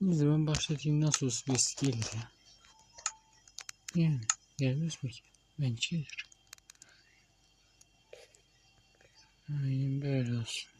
Ne zaman başlatayım nasıl olsa birisi gelir ya. Yani gelmez mi ki? Bence gelir. Aynen böyle olsun.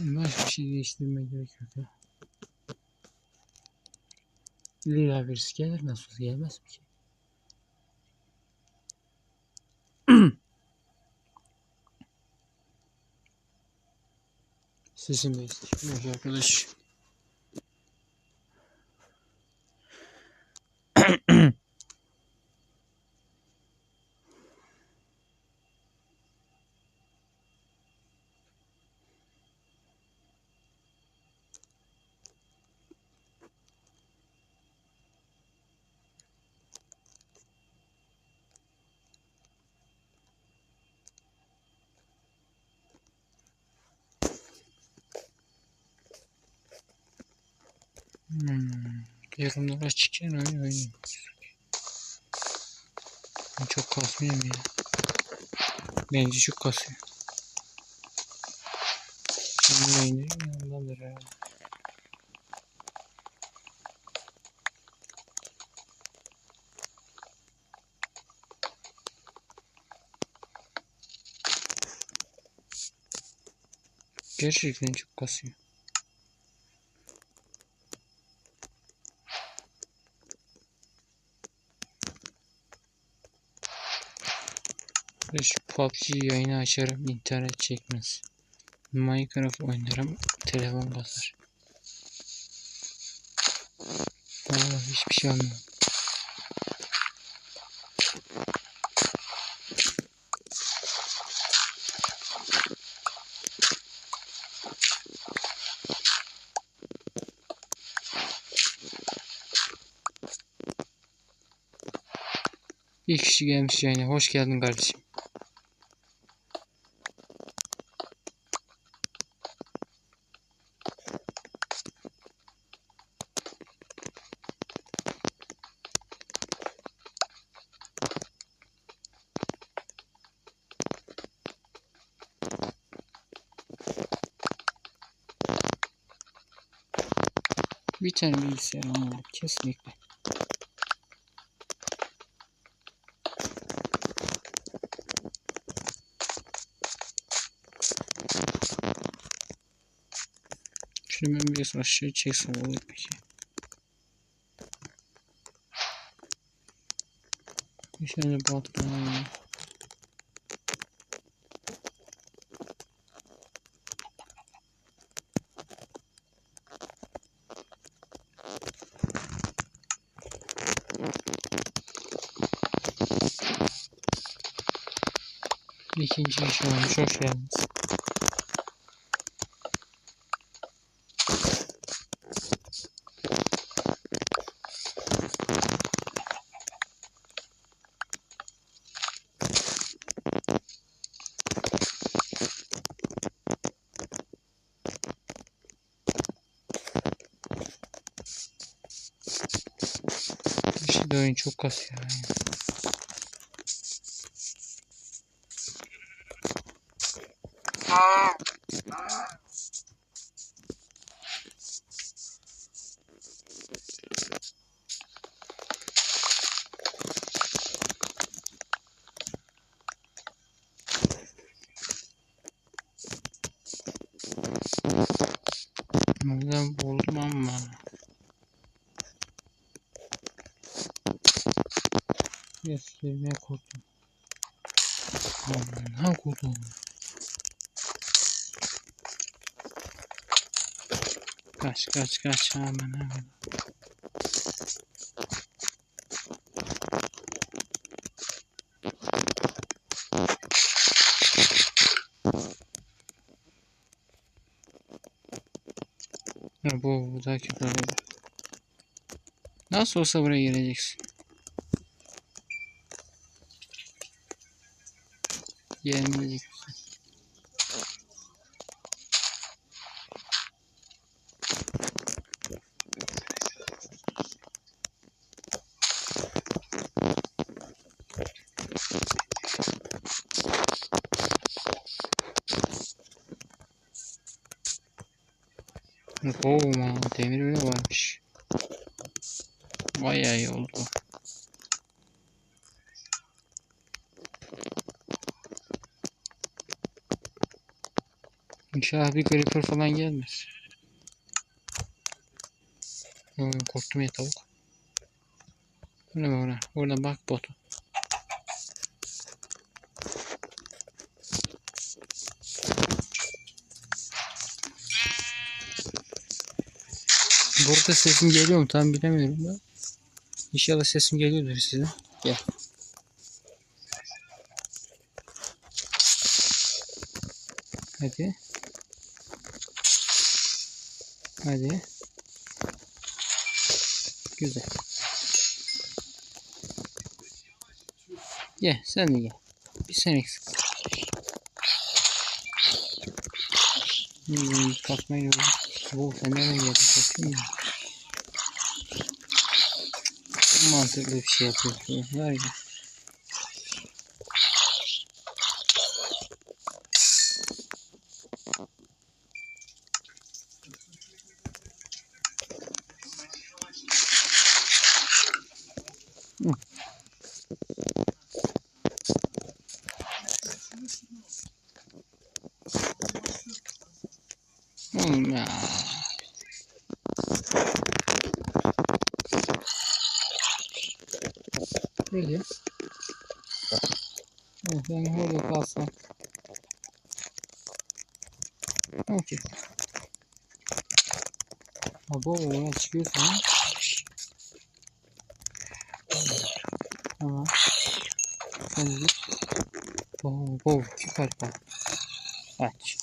Başka bir şey değiştirmeye gerek yok ya. Lila birisi gelir nasıl olsa gelmez mi ki? Sesim değiştirmiş arkadaş. Hmm. Yorumlar açıkken oyun. Ben çok kasmıyor mu ya? Bence çok kasıyor. Şimdi oynayayım ondandır herhalde. Gerçekten çok kasıyor. Şu PUBG yayını açarım internet çekmez. Minecraft oynarım telefon basar. Vallahi hiçbir şey olmuyor. Bir kişi gelmiş yani. Hoş geldin kardeşim. Bir tane bilgisayar almalıyım kesinlikle. Şunu ben biraz aşağı çeksem olur peki. Bir tane bot alayım. İş olmuş. Hoş geldiniz. İşte oyun çok kasıyor yani. Kaç kaç kaç hemen hemen. Ha, bu buradaki böyle. Nasıl olsa buraya gireceksin. Gelmeyecek misin? Oo, demir bile varmış. İyi oldu. İnşallah bir creeper falan gelmez. Hmm, korktum ya tavuk. Bu ne böyle? Orada bak botu. Burada sesim geliyor mu tam bilemiyorum da. İnşallah sesim geliyordur size. Gel. Hadi. Hadi. Güzel. Gel sen de gel. Bir sen eksik. Hmm, kalkmayı. Oo, sen nereye? Bakayım mı? Mantıklı bir şey yapıyorsun. Var ya. Hı. Oğlum ya. Böyle. Evet, yani öyle kalsın. Okey. Abo ona çıkıyorsa. Tamam. Sen git. Oo, oo, süper kal. Aç.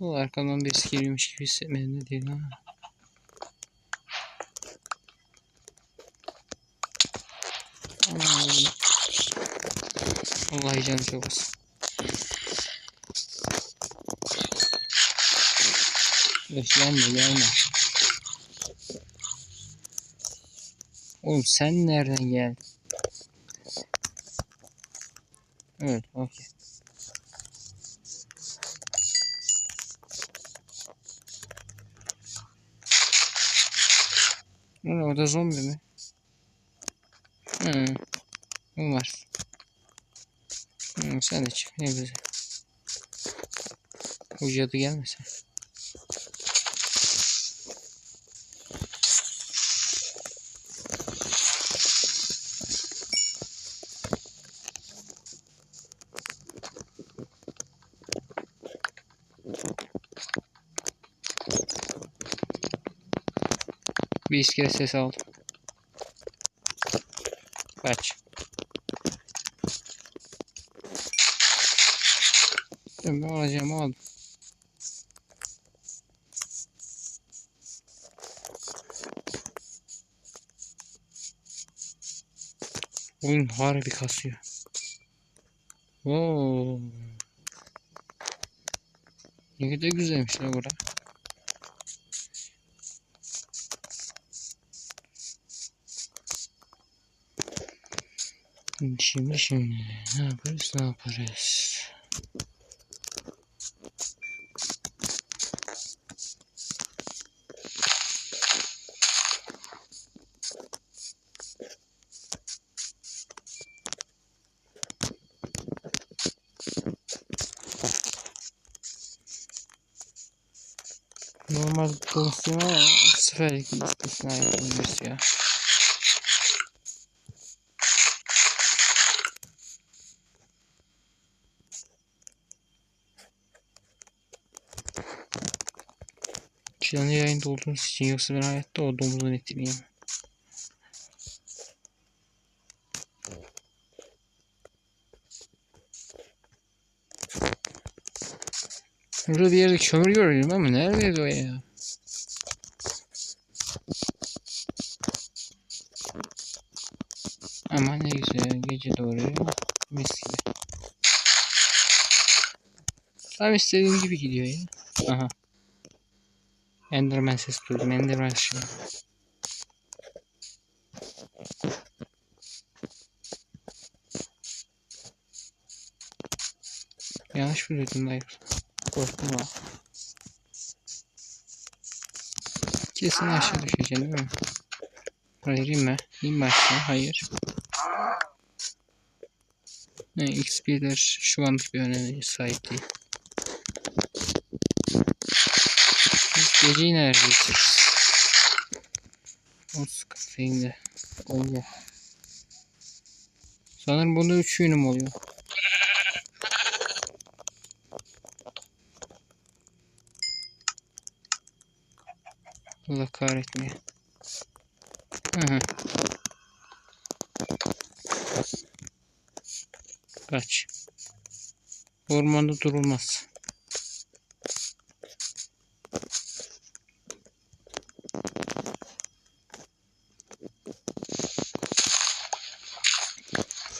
Bu arkamdan birisi geliyormuş gibi hissetmedim de değil ha. Vallahi canım çok. Öf yanma yanma. Oğlum sen nereden geldin? Evet, okey. Ne o da zombi mi? Bu var. Hı, sen de çık. Ne güzel. Bu cadı gelmesin. Bir iskele sesi aldım. Kaç. Ben alacağımı aldım. Oyun harbi kasıyor. Oo. Ne kadar güzelmiş la bura. Şimdi şimdi ne yaparız ne yaparız? Normal konuşuyorum ama bu sefer istisna yapabiliriz ya. ettirmeyin olduğunuz için yoksa ben hayatta o domuzun etini yemem. Burada bir yerde kömür görüyorum ama neredeydi o ya? Ama ne güzel gece doğru mis gibi. Tam istediğim gibi gidiyor ya. Aha. Enderman ses duydum. Enderman şimdi. Yanlış mı duydum dayı? Korktum ha. Kesin aşağı düşeceğim değil mi? Hayır inme. İnme aşağı. Hayır. Ne XP'ler şu an bir önemi sahip değil. Biz geceyi nerede geçiririz? O sıkıntıyım da. Öyle. Sanırım bunda 3 yönüm oluyor. Allah kahretmiyor. Hı hı. Kaç. Ormanda durulmaz.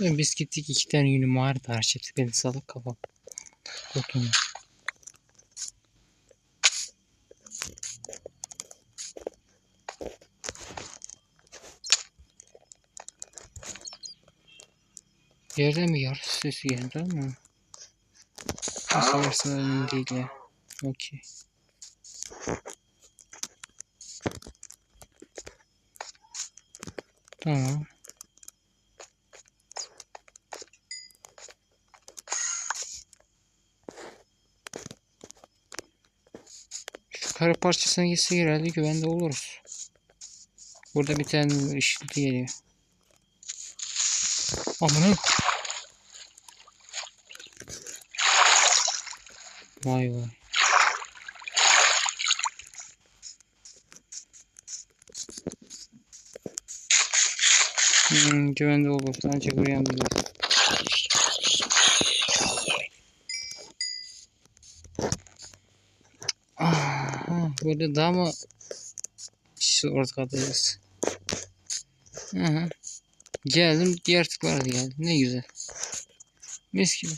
Biz gittik iki tane yünüm vardı harcadık beni salak kafam. Kurtulma. Yerden bir yarış sesi geldi ama Nasıl varsa önemli değil ya. Okey. Tamam. Şu kara parçasına gitsek herhalde güvende oluruz. Burada bir tane ışıltı geliyor. Aman Vay vay. Hmm, güvende olur. Ancak uyandılar. Ah, burada daha mı şu ortadayız? Aha. Geldim diğer tıklar da geldi. Ne güzel. Mis gibi.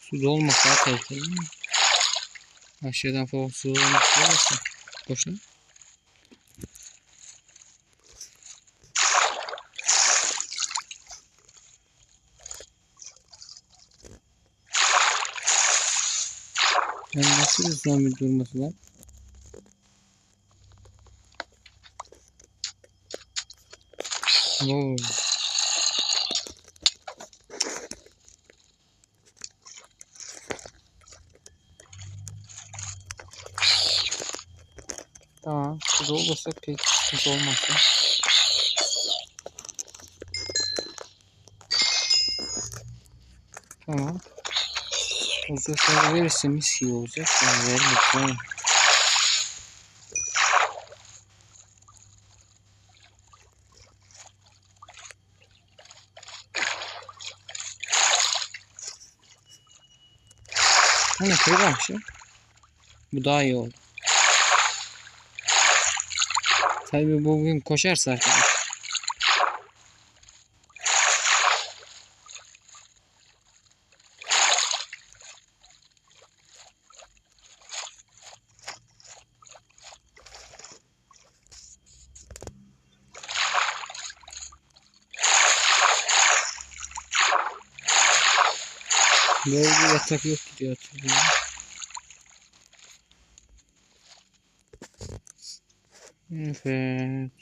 Su dolmak daha tehlikeli mi? Aşağıdan falan su olmak olursa. Boşuna. Nasıl bir zombi durması lan? Oo. Tamam. Burada olursa pek sıkıntı olmazsa. Tamam. Uzaklara verirse mis gibi olacak. Yani vermek tamam. Hani kırılmamış ya. Bu daha iyi oldu. Tabii bugün koşarsa. Böyle bir yatak yok diyor hatırlıyorum. Evet.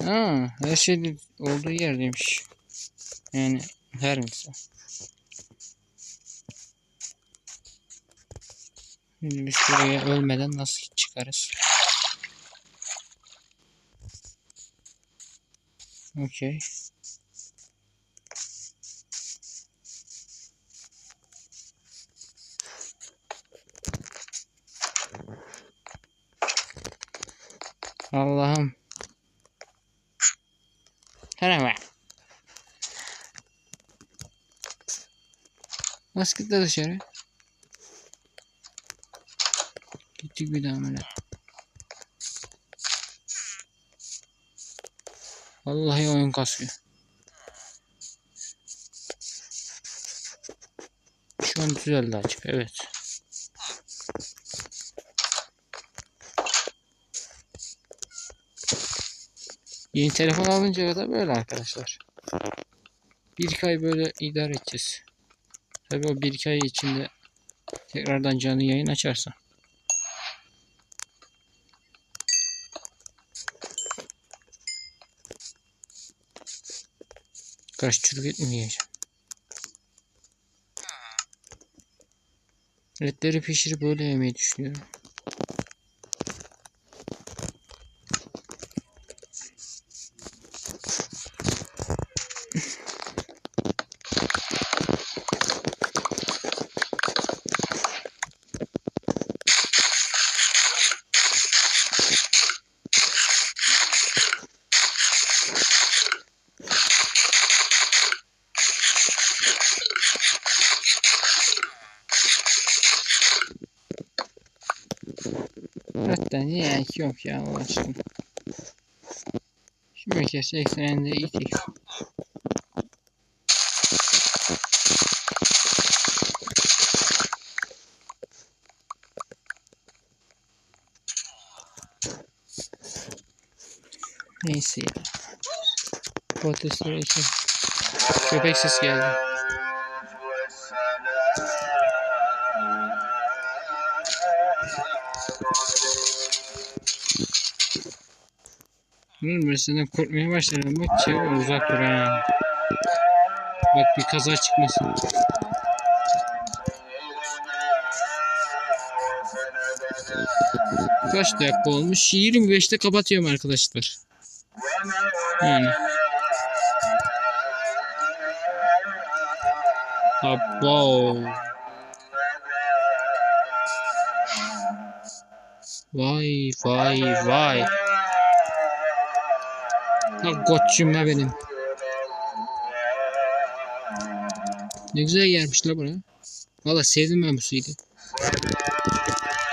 Aa, her şey olduğu yerdeymiş. Yani her neyse. Şimdi biz buraya ölmeden nasıl çıkarız? Okey. Allah'ım. Tamam. Bas git de dışarı. Gittik bir daha böyle. Vallahi oyun kasıyor. Şu an düzeldi açık. Evet. Yeni telefon alınca da böyle arkadaşlar. Bir ay böyle idare edeceğiz. Tabii o bir iki ay içinde tekrardan canlı yayın açarsa. Kaç çürük et mi yiyeceğim? Etleri pişirip böyle yemeyi düşünüyorum. Hatta yok ya Allah aşkına. Şimdi kese ekseninde iyi. Neyse ya. Patatesleri için. Köpek ses geldi. Bunun birisinden korkmaya başladım. Bak çevre uzak dur ha. Bak bir kaza çıkmasın. Kaç dakika olmuş? 25'te kapatıyorum arkadaşlar. Yani. Abo. Vay vay vay. Ha koçum ha benim. Ne güzel yermiş la buraya. Valla sevdim ben bu suyu.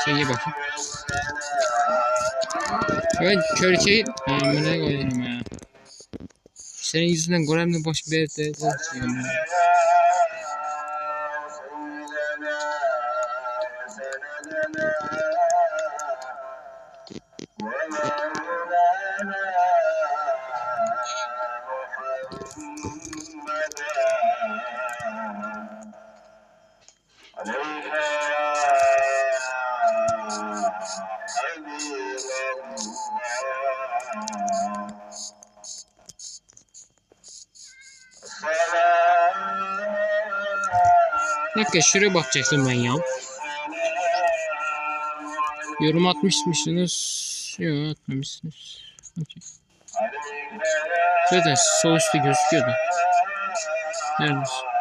Sen ye bakayım. Ben körkeyi amına koyarım ya. Senin yüzünden Gorem'le boş bir evde dakika şuraya bakacaktım ben ya. Yorum atmışmışsınız. Yok atmamışsınız. Okey. Zaten sol üstte gözüküyordu. Nerede?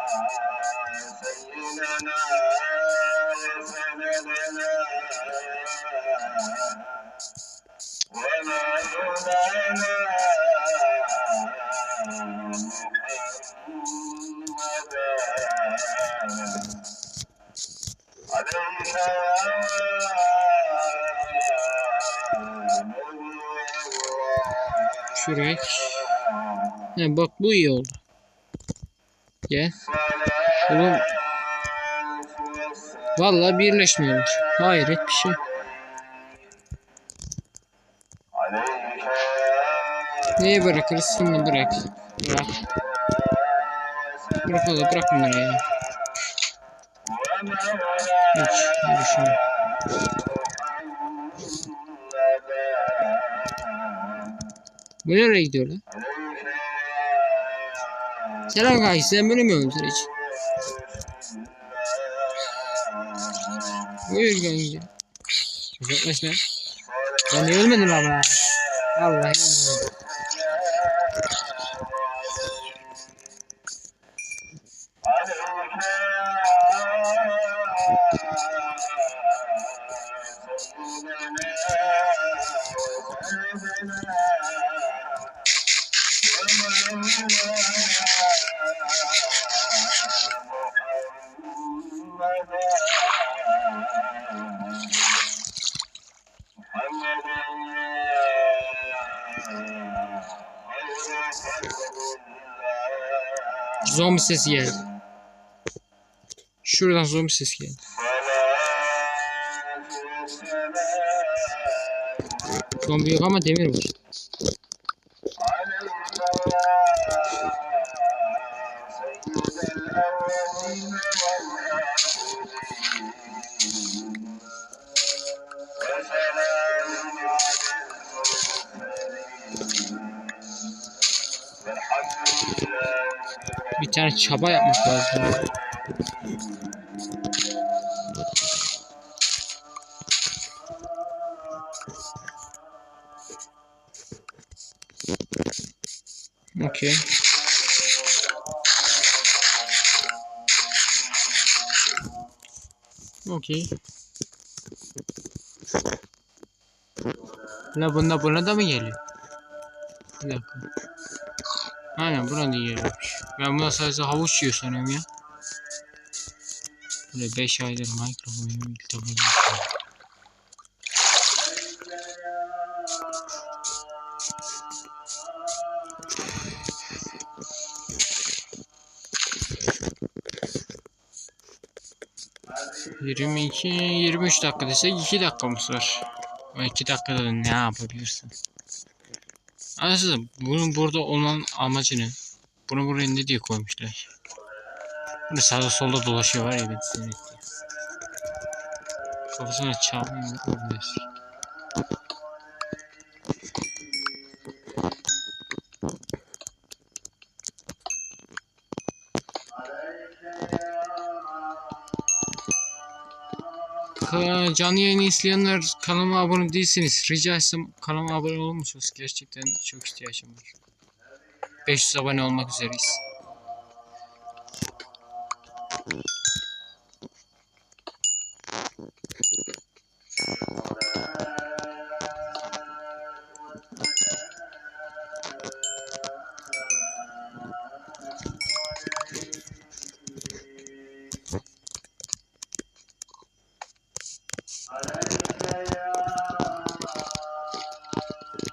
Şuraya. Ha, bak bu iyi oldu. Gel. Oğlum. Vallahi birleşmiyorlar. Hayret bir şey. Neyi bırakırız şimdi bırak. Bırak. Bırak oğlum bırak bunları ya. Hiç düşünme. Bu nereye gidiyor lan? Selam kanki sen beni mi öldüreceksin? Buyur kanki. Uzaklaş lan. Ben de ölmedim ama. Vallahi Zombi sesi geldi. Şuradan zombi sesi geldi. Zombi yok ama demir var. Tane çaba yapmak lazım. Okey. Okey. La bunda buna da mı geliyor? Bir dakika. Aynen buna da geliyormuş. Ben buna sadece havuç yiyor sanıyorum ya. Böyle 5 aydır oynuyorum ilk defa. Yirmi iki, yirmi üç dakika desek iki dakikamız var. O iki dakikada da ne yapabilirsin? Aslında bunun burada olmanın amacı ne? Bunu buraya ne diye koymuşlar? Bunu sağda solda dolaşıyor var ya ben etti. Kafasına. Ka- Canlı yayını izleyenler kanalıma abone değilsiniz. Rica etsem kanalıma abone olur musunuz? Gerçekten çok ihtiyacım var. 500 abone olmak üzereyiz.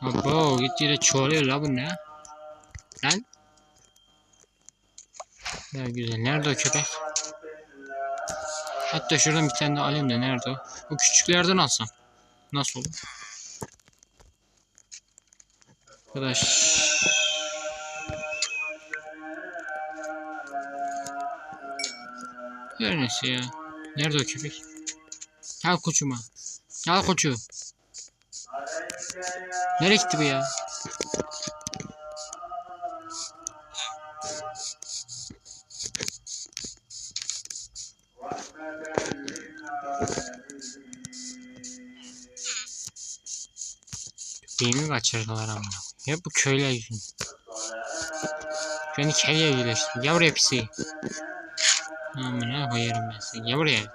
Abo gitgide çoğalıyor la bu ne? Lan? Ne güzel. Nerede o köpek? Hatta şuradan bir tane de alayım da nerede o? O küçüklerden alsam. Nasıl olur? Arkadaş. Her neyse ya. Nerede o köpek? Gel koçuma. Gel koçu. Nereye gitti bu ya? Kaçırdılar ama. Ya bu köyler yüzünden. Beni birleştirdi. Gel buraya pisi. Amına koyarım ben seni. Gel buraya.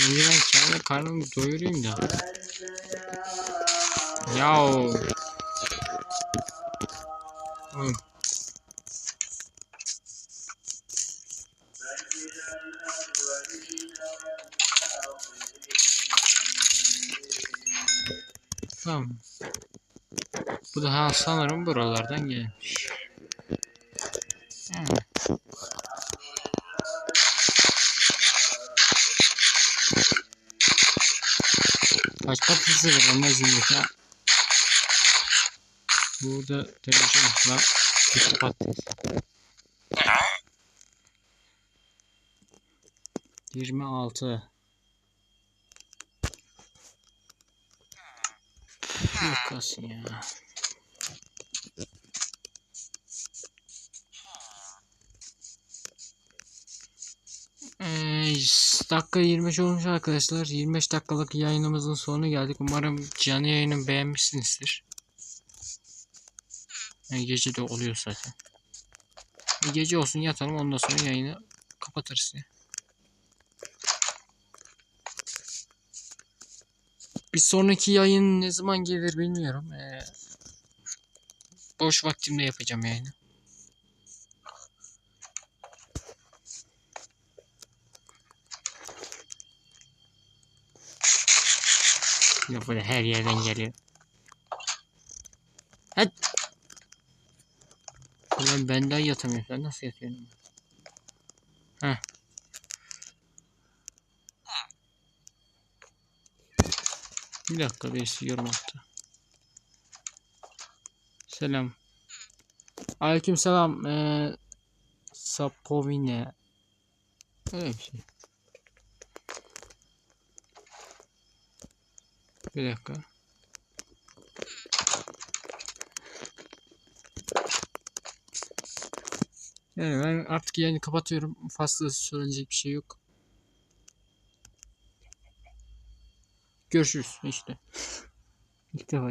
Önce ben kendi karnımı doyurayım da. Yahu. Oğlum. Tamam. Bu da ha sanırım buralardan gelmiş. Ha. Kaç patatesi var zimmet ha. Burada televizyon var. İşte patates. 26 Yakasın ya. Ee, dakika 25 olmuş arkadaşlar. 25 dakikalık yayınımızın sonuna geldik. Umarım canlı yayını beğenmişsinizdir. Yani gece de oluyor zaten. Bir gece olsun yatalım ondan sonra yayını kapatırız ya. Bir sonraki yayın ne zaman gelir bilmiyorum. Ee, boş vaktimde yapacağım yayını. Yok böyle her yerden geliyor. Hadi. Ben, ben daha yatamıyorum. Sen nasıl yatıyorsun? Bir dakika birisi yorum attı. Selam. Aleyküm selam. Ee, Sapovine. Öyle bir şey. Bir dakika. Yani ben artık yayını kapatıyorum. Fazla söylenecek bir şey yok. Görüşürüz işte. İlk defa